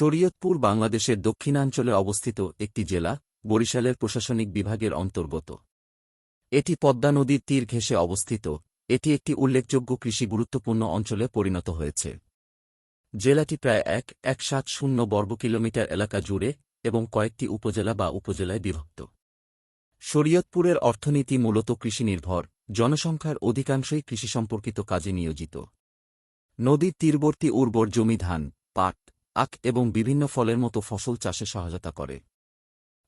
শরীয়তপুর বাংলাদেশের দক্ষিণাঞ্চলে অবস্থিত একটি জেলা, বরিশালের প্রশাসনিক বিভাগের অন্তর্গত। এটি পদ্মা নদীর তীর ঘেঁষে অবস্থিত। এটি একটি উল্লেখযোগ্য কৃষি গুরুত্বপূর্ণ অঞ্চলে পরিণত হয়েছে। জেলাটি প্রায় এক এক সাত শূন্য বর্গ কিলোমিটার এলাকা জুড়ে এবং কয়েকটি উপজেলা বা উপজেলায় বিভক্ত। শরীয়তপুরের অর্থনীতি মূলত কৃষিনির্ভর, জনসংখ্যার অধিকাংশই কৃষি সম্পর্কিত কাজে নিয়োজিত। নদীর তীরবর্তী উর্বর জমি ধান, পাট আখ এবং বিভিন্ন ফলের মতো ফসল চাষে সহায়তা করে।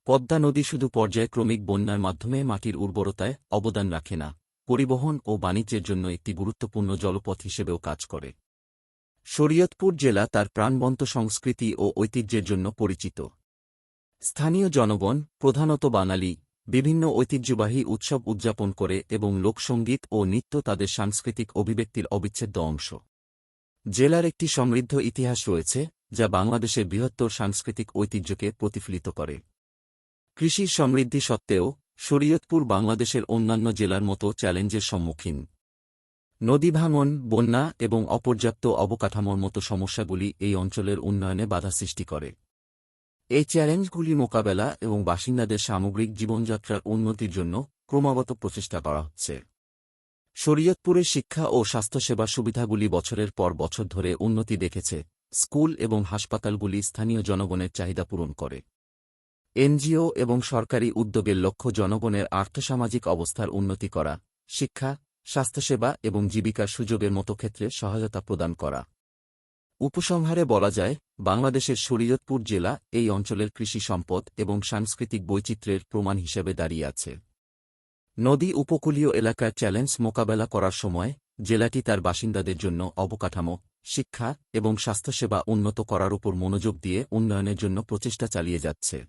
পদ্মা নদী শুধু পর্যায়ক্রমিক বন্যার মাধ্যমে মাটির উর্বরতায় অবদান রাখে না, পরিবহন ও বাণিজ্যের জন্য একটি গুরুত্বপূর্ণ জলপথ হিসেবেও কাজ করে। শরীয়তপুর জেলা তার প্রাণবন্ত সংস্কৃতি ও ঐতিহ্যের জন্য পরিচিত। স্থানীয় জনগণ, প্রধানত বাঙালি, বিভিন্ন ঐতিহ্যবাহী উৎসব উদযাপন করে এবং লোকসঙ্গীত ও নৃত্য তাদের সাংস্কৃতিক অভিব্যক্তির অবিচ্ছেদ্য অংশ। জেলার একটি সমৃদ্ধ ইতিহাস রয়েছে যা বাংলাদেশের বৃহত্তর সাংস্কৃতিক ঐতিহ্যকে প্রতিফলিত করে। কৃষির সমৃদ্ধি সত্ত্বেও, শরীয়তপুর বাংলাদেশের অন্যান্য জেলার মতো চ্যালেঞ্জের সম্মুখীন। নদী ভাঙন, বন্যা এবং অপর্যাপ্ত অবকাঠামোর মতো সমস্যাগুলি এই অঞ্চলের উন্নয়নে বাধা সৃষ্টি করে। এই চ্যালেঞ্জগুলি মোকাবেলা এবং বাসিন্দাদের সামগ্রিক জীবনযাত্রার উন্নতির জন্য ক্রমাগত প্রচেষ্টা করা হচ্ছে। শরীয়তপুরের শিক্ষা ও স্বাস্থ্যসেবা সুবিধাগুলি বছরের পর বছর ধরে উন্নতি দেখেছে। স্কুল এবং হাসপাতালগুলি স্থানীয় জনগণের চাহিদা পূরণ করে। এনজিও এবং সরকারি উদ্যোগের লক্ষ্য জনগণের আর্থসামাজিক অবস্থার উন্নতি করা, শিক্ষা, স্বাস্থ্যসেবা এবং জীবিকার সুযোগের মতো ক্ষেত্রে সহায়তা প্রদান করা। উপসংহারে বলা যায়, বাংলাদেশের শরীয়তপুর জেলা এই অঞ্চলের কৃষি সম্পদ এবং সাংস্কৃতিক বৈচিত্র্যের প্রমাণ হিসেবে দাঁড়িয়ে আছে। নদী উপকূলীয় এলাকার চ্যালেঞ্জ মোকাবেলা করার সময় জেলাটি তার বাসিন্দাদের জন্য অবকাঠামো শিক্ষা এবং স্বাস্থ্যসেবা উন্নত করার উপর মনোযোগ দিয়ে উন্নয়নের জন্য প্রচেষ্টা চালিয়ে যাচ্ছে।